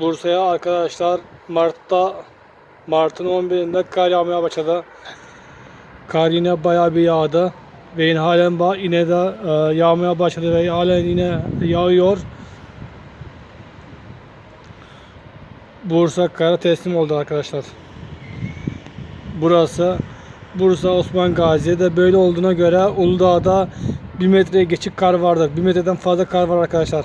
Bursa'ya arkadaşlar Mart'ta Mart'ın 11'inde kar yağmaya başladı. Kar yine bayağı bir yağdı. Ve yine halen yine de e, yağmaya başladı ve halen yine yağıyor. Bursa kara teslim oldu arkadaşlar. Burası Bursa Osman Gazi'de böyle olduğuna göre Uludağ'da 1 metreye geçik kar vardır. 1 metreden fazla kar var arkadaşlar.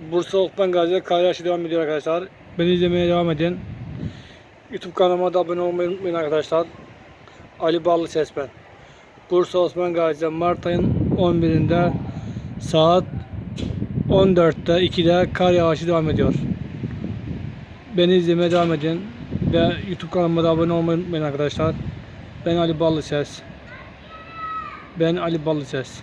Bursa Osman Gazi'de kar yağışı devam ediyor arkadaşlar. Beni izlemeye devam edin. YouTube kanalıma da abone olmayı unutmayın arkadaşlar. Ali Ballı Ses ben. Bursa Osman Gazi'de Mart ayın 11'inde saat 14'te 2'de kar yağışı devam ediyor. Beni izlemeye devam edin ve YouTube kanalıma da abone olmayı unutmayın arkadaşlar. Ben Ali Ballı Ses. Ben Ali Ballı Ses.